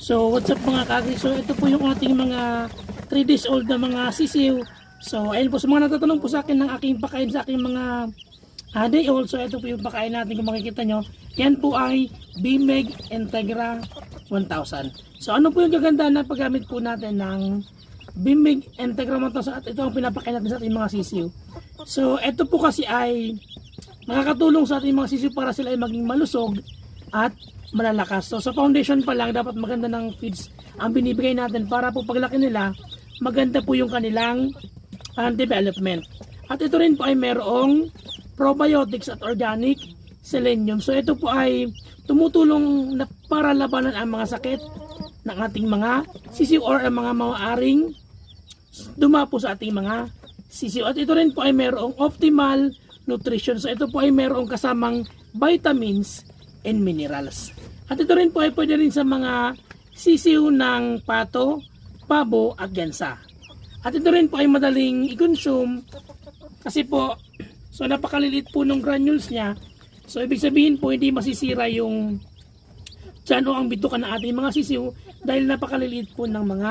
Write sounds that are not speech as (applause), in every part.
So, what's up mga kagi? So, ito po yung ating mga 3 days old na mga sisiw. So, ayun po, sa mga natatanong po sa akin ng aking pakain sa aking mga ah, day old. So, ito po yung pakain natin kung makikita nyo. Yan po ay Bimeg Integra 1000. So, ano po yung kagandahan na paggamit po natin ng Bimeg Integra 1000 at ito ang pinapakain natin sa ating mga sisiw. So, ito po kasi ay makakatulong sa ating mga sisiw para sila ay maging malusog at malalakas. So sa foundation pa lang dapat maganda ng feeds ang binibigay natin para po paglaki nila maganda po yung kanilang uh, development. At ito rin po ay merong probiotics at organic selenium. So ito po ay tumutulong na para labanan ang mga sakit ng ating mga sisiw or ang mga maaaring dumapo sa ating mga sisiw. At ito rin po ay merong optimal nutrition. So ito po ay merong kasamang vitamins and minerals. At ito rin po ay pwede rin sa mga sisiw ng pato, pabo at gansa. At ito rin po ay madaling i-consume kasi po (clears throat) so napakaliliit po ng granules niya. So ibig sabihin po hindi masisira yung tiyan o ang bitukan ng ating mga sisiw dahil napakaliliit po ng mga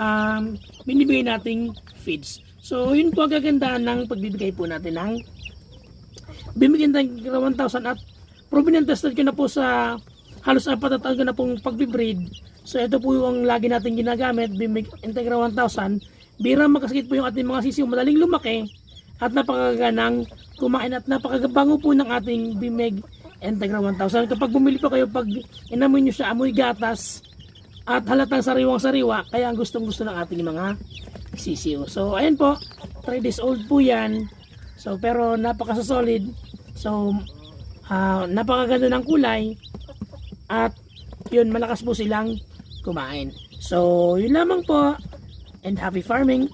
um, binibigay nating feeds. So yun po ang kagandahan ng pagbibigay po natin ng bibigyan tayo ng 1,000 at proven and tested ko na po sa halos apat na taon na pong pagbibreed. So ito po yung lagi natin ginagamit, Bimig Integra 1000. Bira magkasakit po yung ating mga sisiw, madaling lumaki at napakagaganang kumain at napakabango po ng ating Bimig Integra 1000. Kapag bumili po kayo, pag inamoy nyo siya, amoy gatas at halatang sariwang sariwa, kaya ang gustong gusto ng ating mga sisiw. So ayan po, 3 days old po yan. So pero napaka solid. So ah, napakaganda ng kulay at yun malakas po silang kumain. So yun lamang po and happy farming.